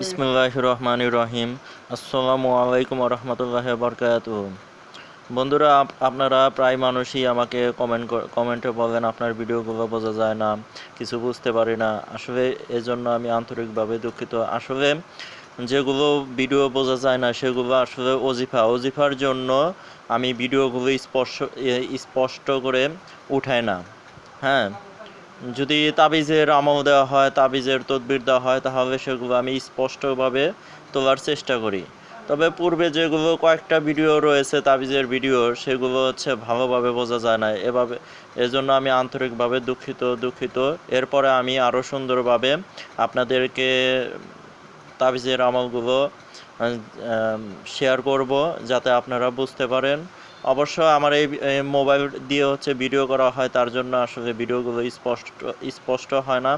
বিসমুল্লাহ রহমান রহিম আসসালামু আলাইকুম রহমতুল্লাহ বরকাত বন্ধুরা আপনারা প্রায় মানুষই আমাকে কমেন্ট কমেন্টে বলেন, আপনার ভিডিওগুলো বোঝা যায় না, কিছু বুঝতে পারি না। আসলে এজন্য আমি আন্তরিকভাবে দুঃখিত। আসলে যেগুলো ভিডিও বোঝা যায় না, সেগুলো আসলে অজিফা। অজিফার জন্য আমি ভিডিওগুলো স্পষ্ট স্পষ্ট করে উঠাই না। হ্যাঁ? যদি তাবিজের আমল দেওয়া হয়, তাবিজের তদবির দেওয়া হয়, তাহলে সেগুলো আমি স্পষ্টভাবে তোলার চেষ্টা করি। তবে পূর্বে যেগুলো কয়েকটা ভিডিও রয়েছে, তাবিজের ভিডিও, সেগুলো হচ্ছে ভালোভাবে বোঝা যায় না। এভাবে, এজন্য আমি আন্তরিকভাবে দুঃখিত দুঃখিত। এরপরে আমি আরও সুন্দরভাবে আপনাদেরকে তাবিজের আমলগুলো শেয়ার করব, যাতে আপনারা বুঝতে পারেন। অবশ্য আমার এই মোবাইল দিয়ে হচ্ছে ভিডিও করা হয়, তার জন্য আসলে ভিডিওগুলো স্পষ্ট স্পষ্ট হয় না।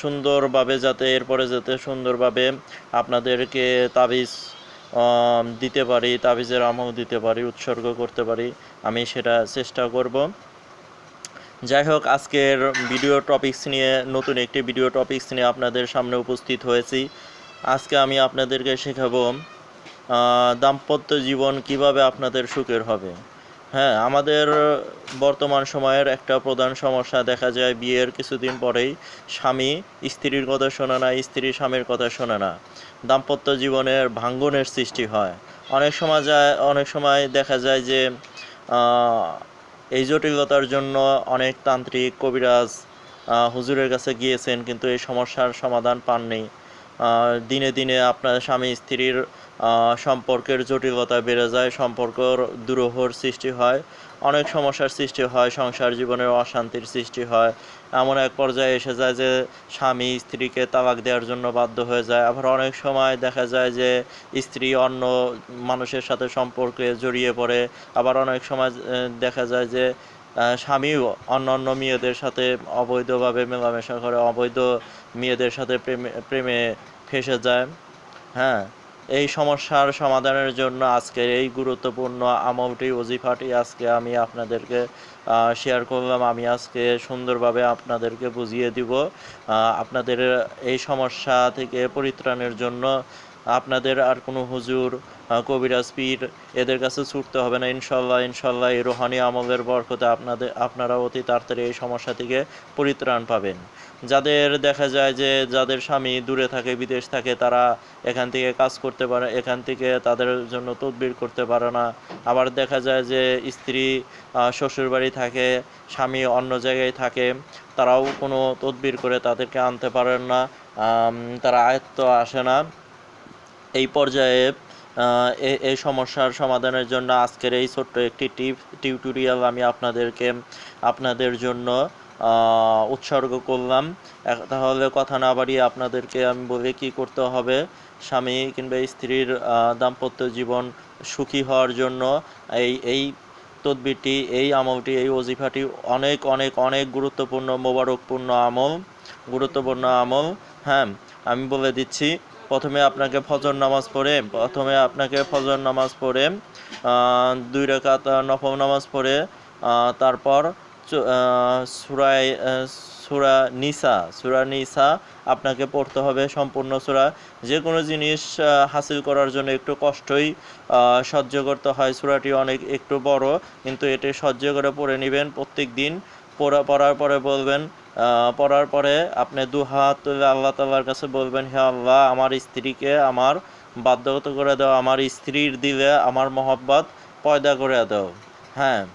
সুন্দরভাবে যাতে, এরপরে যাতে সুন্দরভাবে আপনাদেরকে তাবিজ দিতে পারি, তাবিজের আমল দিতে পারি, উৎসর্গ করতে পারি, আমি সেটা চেষ্টা করব। যাই হোক, আজকের ভিডিও টপিকস নিয়ে, নতুন একটি ভিডিও টপিকস নিয়ে আপনাদের সামনে উপস্থিত হয়েছি। আজকে আমি আপনাদেরকে শেখাবো দাম্পত্য জীবন কীভাবে আপনাদের সুখের হবে? হ্যাঁ আমাদের বর্তমান সময়ের একটা প্রধান সমস্যা দেখা যায় বিয়ের কিছুদিন পরেই স্বামী স্ত্রীর কথা শোনে না, স্ত্রী স্বামীর কথা শোনে না। দাম্পত্য জীবনের ভাঙ্গনের সৃষ্টি হয়। অনেক সময় যায়, অনেক সময় দেখা যায় যে এই জটিলতার জন্য অনেক তান্ত্রিক কবিরাজ হুজুরের কাছে গিয়েছেন, কিন্তু এই সমস্যার সমাধান পাননি। দিনে দিনে আপনার স্বামী স্ত্রীর সম্পর্কের জটিলতা বেড়ে যায়, সম্পর্কর দুরূহর সৃষ্টি হয়, অনেক সমস্যার সৃষ্টি হয়, সংসার জীবনের অশান্তির সৃষ্টি হয়। এমন এক পর্যায়ে এসে যায় যে স্বামী স্ত্রীকে তালাক দেওয়ার জন্য বাধ্য হয়ে যায়। আবার অনেক সময় দেখা যায় যে স্ত্রী অন্য মানুষের সাথে সম্পর্কে জড়িয়ে পড়ে। আবার অনেক সময় দেখা যায় যে স্বামীও অন্য অন্য মেয়েদের সাথে অবৈধভাবে মেলামেশা করে, অবৈধ মেয়েদের সাথে প্রেমে প্রেমে ফেসে যায়। হ্যাঁ এই সমস্যার সমাধানের জন্য আজকের এই গুরুত্বপূর্ণ আমলটি ওজিফাটি আজকে আমি আপনাদেরকে শেয়ার করলাম। আমি আজকে সুন্দরভাবে আপনাদেরকে বুঝিয়ে দিব। আপনাদের এই সমস্যা থেকে পরিত্রাণের জন্য আপনাদের আর কোনো হুজুর কবিরাজ পীর এদের কাছে ছুটতে হবে না। ইনশাল্লাহ ইনশাল্লাহ এই রোহানি আমলের বরকতে আপনাদের, আপনারা অতি তাড়াতাড়ি এই সমস্যা থেকে পরিত্রাণ পাবেন। যাদের দেখা যায় যে যাদের স্বামী দূরে থাকে, বিদেশ থাকে, তারা এখান থেকে কাজ করতে পারে, এখান থেকে তাদের জন্য তদবির করতে পারে না। আবার দেখা যায় যে স্ত্রী শ্বশুরবাড়ি থাকে, স্বামী অন্য জায়গায় থাকে, তারাও কোনো তদবির করে তাদেরকে আনতে পারেন না। তারা আয়ত্ত আসে না। এই পর্যায়ে এই সমস্যার সমাধানের জন্য আজকের এই ছোট্ট একটি টিপ, টিউটোরিয়াল আমি আপনাদেরকে, আপনাদের জন্য উৎসর্গ করলাম। তাহলে কথা না বাড়িয়ে আপনাদেরকে আমি বলি কি করতে হবে। স্বামী কিংবা স্ত্রীর দাম্পত্য জীবন সুখী হওয়ার জন্য এই এই তদবিরটি, এই আমলটি, এই ওজিফাটি অনেক অনেক অনেক গুরুত্বপূর্ণ, মোবারকপূর্ণ আমল, গুরুত্বপূর্ণ আমল। হ্যাঁ আমি বলে দিচ্ছি প্রথমে আপনাকে ফজর নামাজ পড়ে, প্রথমে আপনাকে ফজর নামাজ পড়ে দুই রেখাত নফল নামাজ পড়ে তারপর সুরায় সুরা নিসা সুরা নিসা আপনাকে পড়তে হবে সম্পূর্ণ সুরা। যে কোনো জিনিস হাসিল করার জন্য একটু কষ্টই সহ্য করতে হয়। সুরাটি অনেক একটু বড়, কিন্তু এটি সহ্য করে পড়ে নেবেন প্রত্যেক দিন পড়া, পড়ার পরে বলবেন পড়ার পরে আপনি দু হাত তুলে আল্লাহ তাল্লার কাছে বলবেন, হে আল্লাহ, আমার স্ত্রীকে আমার বাধ্যগত করে দাও, আমার স্ত্রীর দিলে আমার মহব্বত পয়দা করে দাও। হ্যাঁ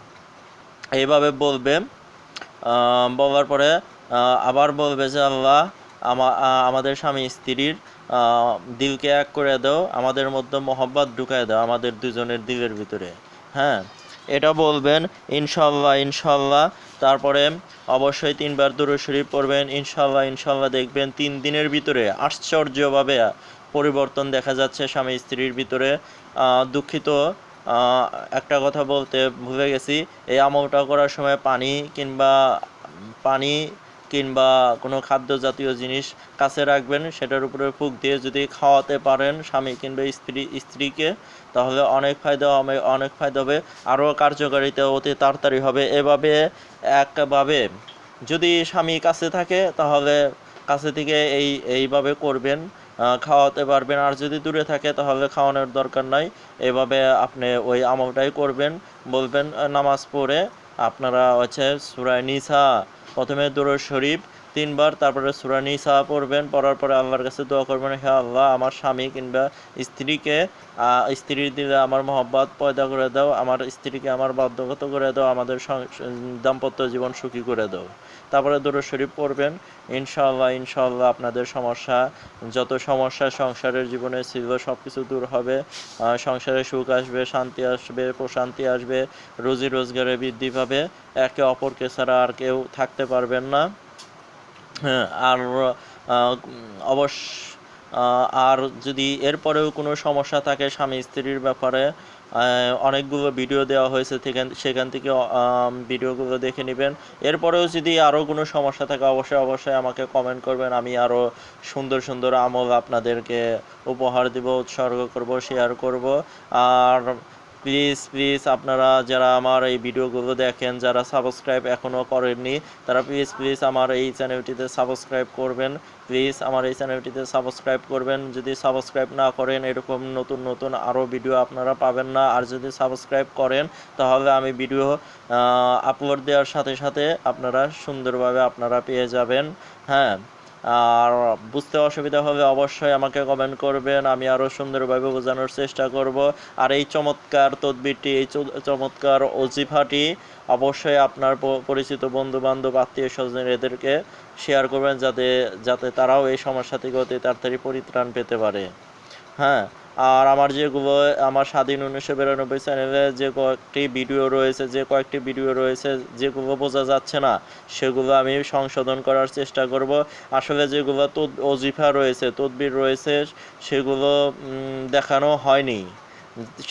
এইভাবে বলবে। বলার পরে আবার বলবে যে, আল্লাহ, আমা- আমাদের স্বামী স্ত্রীর দিলকে এক করে দাও, আমাদের মধ্যে মহব্বত ঢুকায় দাও, আমাদের দুজনের দিলের ভিতরে। হ্যাঁ এটা বলবেন, ইনশাল্লাহ ইনশাল্লাহ। তারপরে অবশ্যই তিনবার দূর শরীফ পড়বেন, ইনশাল্লাহ ইনশাল্লাহ। দেখবেন তিন দিনের ভিতরে আশ্চর্যভাবে পরিবর্তন দেখা যাচ্ছে স্বামী স্ত্রীর ভিতরে। দুঃখিত একটা কথা বলতে ভুলে গেছি। এই আমলটা করার সময় পানি কিংবা পানি কিংবা কোনো খাদ্য জাতীয় জিনিস কাছে রাখবেন, সেটার উপরে ফুক দিয়ে যদি খাওয়াতে পারেন স্বামী কিংবা স্ত্রী, স্ত্রীকে, তাহলে অনেক ফায়দা হবে, অনেক ফায়দা হবে। আরও কার্যকারিতা অতি তাড়াতাড়ি হবে। এভাবে, একভাবে যদি স্বামী কাছে থাকে, তাহলে কাছে থেকে এই, এইভাবে করবেন খাওয়াতে পারবেন। আর যদি দূরে থাকে, তাহলে খাওয়ানোর দরকার নাই। এভাবে আপনি ওই আমলটাই করবেন, বলবেন নামাজ পড়ে আপনারা হচ্ছে সুরায় নিসা প্রথমে দুরুদ শরীফ তিনবার, তারপরে সুরা নিসা পড়বেন, পড়ার পরে আল্লাহর কাছে দোয়া করবেন, হে আল্লাহ, আমার স্বামী কিংবা স্ত্রীকে স্ত্রীর দিলে আমার মহব্বত পয়দা করে দাও, আমার স্ত্রীকে আমার বাধ্যগত করে দাও, আমাদের দাম্পত্য জীবন সুখী করে দাও। তারপরে দুরুদ শরীফ পড়বেন, ইনশাআল্লাহ ইনশাআল্লাহ আপনাদের সমস্যা, যত সমস্যা সংসারের জীবনে ছিল সব কিছু দূর হবে। সংসারে সুখ আসবে, শান্তি আসবে, প্রশান্তি আসবে, রুজি রোজগারে বৃদ্ধি পাবে। একে অপরকে ছাড়া আর কেউ থাকতে পারবেন না। আর আহ, অবশ্য আর যদি এরপরেও কোনো সমস্যা থাকে স্বামী স্ত্রীর ব্যাপারে অনেকগুলো ভিডিও দেওয়া হয়েছে সেখান থেকে ভিডিওগুলো দেখে নেবেন। এরপরেও যদি আরও কোনো সমস্যা থাকে অবশ্যই অবশ্যই আমাকে কমেন্ট করবেন। আমি আরও সুন্দর সুন্দর আমল আপনাদেরকে উপহার দিব উৎসর্গ করব শেয়ার করব। আর প্লিজ প্লিজ আপনারা যারা আমার এই ভিডিওগুলো দেখেন, যারা সাবস্ক্রাইব এখনও করেননি, তারা প্লিজ প্লিজ আমার এই চ্যানেলটিতে সাবস্ক্রাইব করবেন। প্লিজ আমার এই চ্যানেলটিতে সাবস্ক্রাইব করবেন। যদি সাবস্ক্রাইব না করেন, এরকম নতুন নতুন আরও ভিডিও আপনারা পাবেন না। আর যদি সাবস্ক্রাইব করেন, তাহলে আমি ভিডিও আপলোড দেওয়ার সাথে সাথে আপনারা সুন্দরভাবে আপনারা পেয়ে যাবেন। হ্যাঁ। আর বুঝতে অসুবিধা হবে অবশ্যই আমাকে কমেন্ট করবেন, আমি আরও সুন্দরভাবে বোঝানোর চেষ্টা করব। আর এই চমৎকার তদবিরটি, এই চমৎকার অজিফাটি অবশ্যই আপনার পরিচিত বন্ধু বান্ধব আত্মীয় স্বজন এদেরকে শেয়ার করবেন যাতে যাতে তারাও এই সমস্যা থেকে অতি তাড়াতাড়ি পরিত্রাণ পেতে পারে। হ্যাঁ আর আমার যেগুলো আমার স্বাধীন উনিশশো বিরানব্বই চ্যানেলে যে কয়েকটি ভিডিও রয়েছে, যে কয়েকটি ভিডিও রয়েছে যেগুলো বোঝা যাচ্ছে না, সেগুলো আমি সংশোধন করার চেষ্টা করব। আসলে যেগুলো তদ অজিফা রয়েছে, তদবির রয়েছে, সেগুলো দেখানো হয়নি।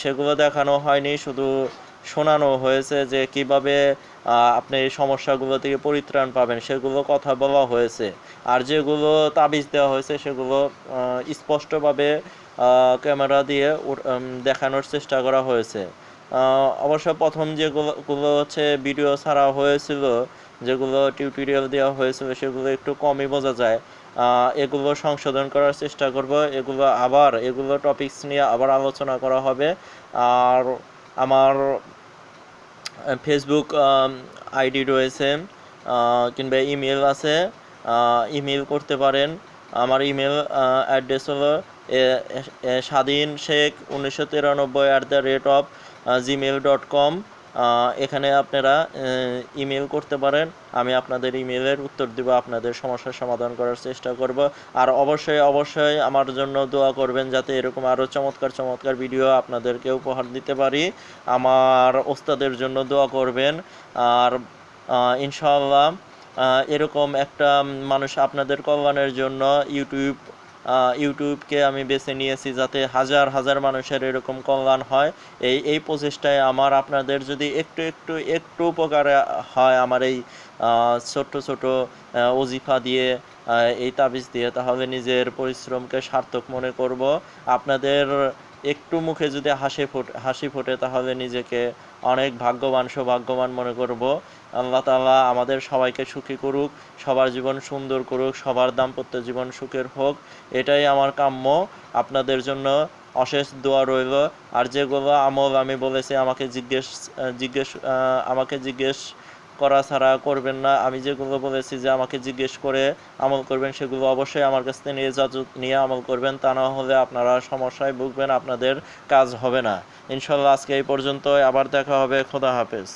সেগুলো দেখানো হয়নি, শুধু শোনানো হয়েছে যে কীভাবে আপনি এই সমস্যাগুলো থেকে পরিত্রাণ পাবেন, সেগুলো কথা বলা হয়েছে। আর যেগুলো তাবিজ দেওয়া হয়েছে, সেগুলো স্পষ্টভাবে ক্যামেরা দিয়ে দেখানোর চেষ্টা করা হয়েছে। অবশ্য প্রথম যেগুলো হচ্ছে ভিডিও ছাড়া হয়েছিল, যেগুলো টিউটোরিয়াল দেওয়া হয়েছিল, সেগুলো একটু কমই বোঝা যায়। এগুলো সংশোধন করার চেষ্টা করব, এগুলো আবার, এগুলো টপিকস নিয়ে আবার আলোচনা করা হবে। আর আমার ফেসবুক আইডি রয়েছে কিংবা ইমেল আছে ইমেল করতে পারেন। আমার ইমেল অ্যাড্রেস হলো স্বাধীন শেখ উনিশশো তিরানব্বই at the rate of Gmail dot com এখানে আপনারা ইমেল করতে পারেন। আমি আপনাদের ইমেলের উত্তর দিব আপনাদের সমস্যার সমাধান করার চেষ্টা করব। আর অবশ্যই অবশ্যই আমার জন্য দোয়া করবেন যাতে এরকম আরও চমৎকার চমৎকার ভিডিও আপনাদেরকে উপহার দিতে পারি। আমার ওস্তাদের জন্য দোয়া করবেন। আর আহ, ইনশাআল্লাহ আহ, এরকম একটা মানুষ আপনাদের কল্যাণের জন্য ইউটিউব ইউটিউবকে আমি বেছে নিয়েছি যাতে হাজার হাজার মানুষের এরকম কল্যাণ হয়। এই এই প্রচেষ্টায় আমার আপনাদের যদি একটু একটু একটু উপকারে হয় আমার এই ছোট আহ, অজিফা দিয়ে এই তাবিজ দিয়ে তাহলে নিজের পরিশ্রমকে সার্থক মনে করব। আপনাদের একটু মুখে যদি হাসি ফোটে হাসি ফোটে তাহলে নিজেকে অনেক ভাগ্যবান, সৌভাগ্যবান মনে করব। আল্লাহ তাআলা আমাদের সবাইকে সুখী করুক, সবার জীবন সুন্দর করুক, সবার দাম্পত্য জীবন সুখের হোক, এটাই আমার কাম্য। আপনাদের জন্য অশেষ দোয়া রইল। আর যেগুলো আমল আমি বলেছি, আমাকে জিজ্ঞেস জিজ্ঞেস আমাকে জিজ্ঞেস করা ছাড়া করবেন না। আমি যেগুলো বলেছি যে আমাকে জিজ্ঞেস করে আমল করবেন, সেগুলো অবশ্যই আমার কাছ থেকে নিয়ে যা নিয়ে আমল করবেন। তা না হলে আপনারা সমস্যায় ভুগবেন, আপনাদের কাজ হবে না। ইনশাল্লাহ আজকে এই পর্যন্ত আবার দেখা হবে। খোদা হাফেজ।